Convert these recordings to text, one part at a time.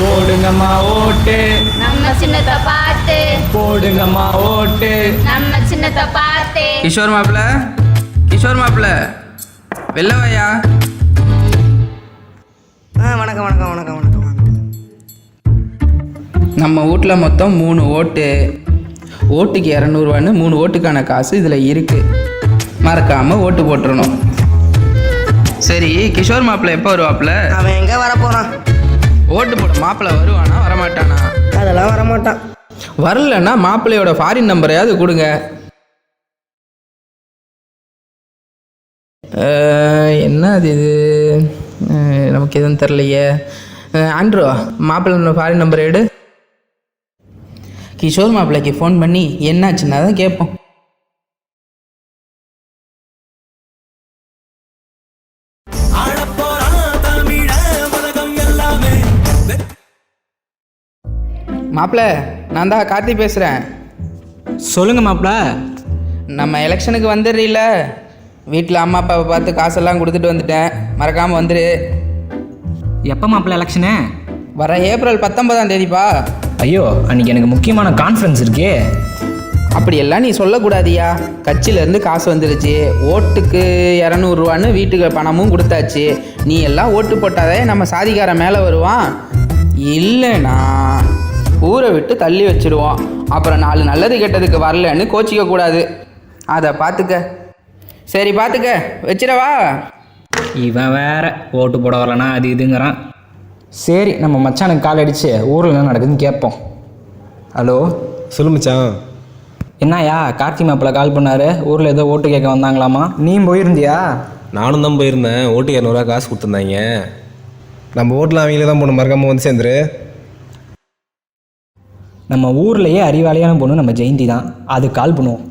போடுங்கம்மா ஓட்டு. நம்ம சின்னத்தை பார்த்து. போடுங்கம்மா ஓட்டு. நம்ம சின்னத்தை பார்த்து. கிஷோர் மாப்பிள்ள கிஷோர் மாப்பிள்ள வெளில வாயா ஆ வணக்கம் வணக்கம் வணக்கம் வணக்கம். நம்ம வீட்டில் மொத்தம் மூணு ஓட்டு. ஓட்டுக்கு இரநூறுவான்னு மூணு ஓட்டுக்கான காசு இதில் இருக்குது மறக்காமல் ஓட்டு போட்டுறணும். சரி கிஷோர் மாப்பிள்ள எப்போ வருவாப்புல அவன் எங்கே வரப்போகிறான் ஓட்டு போட மாப்பிள்ளை வருவானா? வரமாட்டானா? அதெல்லாம் வரமாட்டான். வரலன்னா மாப்பிள்ளையோட ஃபாரின் நம்பரையாவது கொடுங்க. என்ன அது இது? நமக்கு எதுவும் தெரிலையே ஆண்ட்ரோ மாப்பிள்ளை ஃபாரின் நம்பர் எடு. கிஷோர் மாப்பிள்ளைக்கு ஃபோன் பண்ணி என்னாச்சுன்னா தான் கேட்போம். மாப்பிள்ளை நான் தான் கார்த்தி பேசுகிறேன் சொல்லுங்க மாப்பிள நம்ம எலெக்ஷனுக்கு வந்துடுறீல வீட்டில் அம்மா அப்பாவை பார்த்து காசெல்லாம் கொடுத்துட்டு வந்துட்டேன். மறக்காமல் வந்துடு எப்போ மாப்பிள எலெக்ஷனு? வர ஏப்ரல் பத்தொன்பதாம் தேதிப்பா. ஐயோ அன்னைக்கு எனக்கு முக்கியமான கான்ஃபரன்ஸ் இருக்கே. அப்படியெல்லாம் நீ சொல்லக்கூடாதியா. கட்சியிலேருந்து காசு வந்துருச்சு. ஓட்டுக்கு இரநூறுவான்னு வீட்டுக்கு பணமும் கொடுத்தாச்சு. நீ எல்லாம் ஓட்டு போட்டாதே நம்ம சாதிக்காரன் மேலே வருவான். இல்லைனா ஊரை விட்டு தள்ளி வச்சிருவோம். அப்புறம் நாலு நல்லது கெட்டதுக்கு வரலன்னு கோச்சிக்க கூடாது. அதை பார்த்துக்க சரி பார்த்துக்க வச்சிடவா? இவன் வேற ஓட்டு போட வரலனா அது இதுங்கிறான். சரி நம்ம மச்சானுக்கு கால் அடிச்சு ஊரில் என்ன நடக்குதுன்னு கேட்போம். ஹலோ? சொல்லு மச்சான். என்னய்யா கார்த்தி மாப்பிள்ள கால் பண்ணாரு. ஊரில் ஏதோ ஓட்டு கேட்க வந்தாங்களாமா? நீ போயிருந்தியா? நானும் தான் போயிருந்தேன். ஓட்டுக்கு இரநூறுவா காசு கொடுத்துருந்தாங்க. நம்ம ஓட்டில் அவங்களே தான் போகணும். மறக்காம வந்து சேர்ந்துரு. நம்ம ஊர்லேயே அறிவாளியான பொண்ணு நம்ம ஜெயந்தி தான். அது கால் பண்ணுவோம்.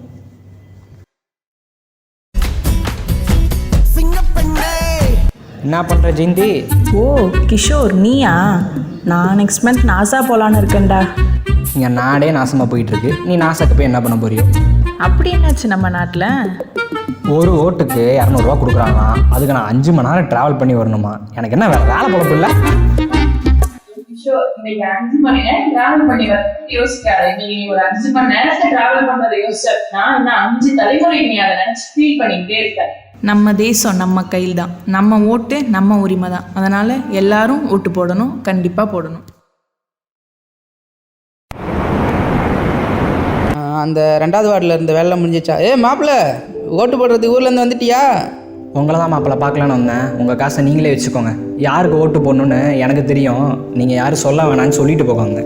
என்ன பண்ணுற ஜெயந்தி? ஓ கிஷோர் நீயா? நான் நெக்ஸ்ட் மந்த் நாசா போகலான்னு இருக்கேன்டா. இங்கே நாடே நாசமாக போயிட்டுருக்கு. நீ நாசாக்கு போய் என்ன பண்ண போறியோ? அப்படி என்னாச்சு நம்ம நாட்டில்? ஒரு ஓட்டுக்கு இரநூறுவா கொடுக்குறாங்களாம். அதுக்கு நான் அஞ்சு மணி நேரம் ட்ராவல் பண்ணி வரணுமா? எனக்கு என்ன வேறு வேலை பொழப்பு கிஷோர் இன்னைக்கு அஞ்சு மணி நேரம் டிராவல் பண்ணி வர யோசிக்காத. நீ ஒரு அஞ்சு மணி நேரத்தை டிராவல் பண்ணதை யோசிச்ச நான் இன்னும் அஞ்சு தலைமுறைக்கு நீ அதை நினைச்சு ஃபீல் பண்ணிக்கிட்டே இருக்க நம்ம தேசம் நம்ம கையில் தான் நம்ம ஓட்டு நம்ம உரிமை தான் அதனால் எல்லாரும் ஓட்டு போடணும் கண்டிப்பாக போடணும். அந்த ரெண்டாவது வார்டில் இருந்த வேலை முடிஞ்சிச்சா? ஏ மாப்பிள்ள ஓட்டு போடுறதுக்கு ஊர்லேருந்து வந்துட்டியா? உங்களை தான் மாப்பிள்ள பார்க்கலான்னு வந்தேன். உங்கள் காசை நீங்களே வச்சுக்கோங்க. யாருக்கு ஓட்டு போடணுன்னு எனக்கு தெரியும். நீங்கள் யாரும் சொல்ல வேணான்னு சொல்லிட்டு போகாங்க